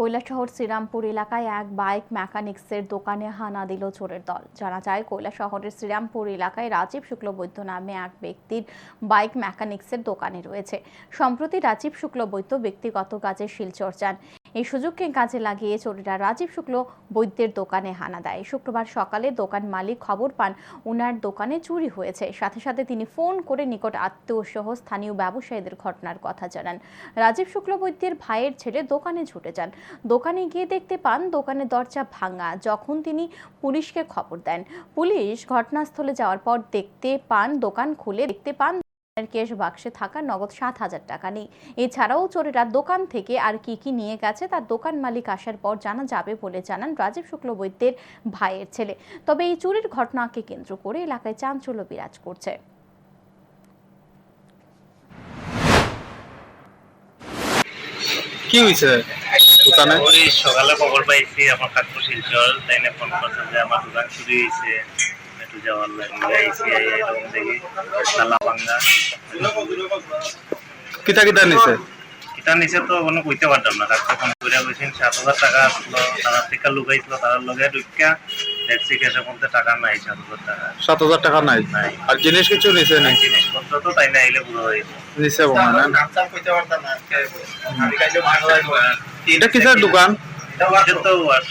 কৈলাসহর শ্রীরামপুর এলাকায় এক বাইক মেকানিক্সের দোকানে হানা দিল চোরের দল। জানা যায়, কৈলাসহরের শ্রীরামপুর এলাকায় রাজীব শুক্লবৈদ্য নামে এক ব্যক্তির বাইক মেকানিক্সের দোকানে রয়েছে। সম্প্রতি রাজীব শুক্লবৈদ্য ব্যক্তিগত কাজে শিলচর যান। এই সুযোগকে কাজে লাগিয়ে চোরেরা রাজীব শুক্ল বৈদ্যের দোকানে হানা দেয়। শুক্রবার সকালে দোকান মালিক খবর পান ওনার দোকানে চুরি হয়েছে। সাথে সাথে তিনি ফোন করে নিকট আত্মীয় সহ স্থানীয় ব্যবসায়ীদের ঘটনার কথা জানান। রাজীব শুক্ল বৈদ্যের ভাইয়ের ছেড়ে দোকানে ছুটে যান। দোকানে গিয়ে দেখতে পান, দোকানের দরজা ভাঙা। যখন তিনি পুলিশকে খবর দেন, পুলিশ ঘটনাস্থলে যাওয়ার পর দেখতে পান, দোকান খুলে দেখতে পান কেশ বাক্সে থাকা নগদ সাত হাজার টাকা নেই। এছাড়াও চোরেরা দোকান থেকে আর কি কি নিয়ে গেছে তার দোকান মালিক আসার পর জানা যাবে বলে জানান রাজীব শুক্লবৈদ্যের ভাইয়ের ছেলে। তবে এই চুরির ঘটনাকে কেন্দ্র করে এলাকায় চাঞ্চল্য বিরাজ করছে। কি হয়েছে দোকানে? ওই সকালে খবর পাইছি আমার কাকু শিলচর তাই ফোন করছে যে আমার দোকান চুরি হয়েছে। কিতা কিতা নিছে কিতা তো কোনো কইতে পারতাম না। ফোন করে বলছেন সাত হাজার টাকা আসলো তারা থেকে লুকাইছিল তার লগে ঢুকিয়া ক্যাশের মধ্যে টাকা নাই সাত হাজার টাকা। সাত হাজার টাকা নাই? নাই। আর জিনিস কিছু নিছে নাই জিনিসপত্র তো তাই না এলে পুরো হয়েছে নিছে হয় না? এটা কিসের দোকান? এটা তো আর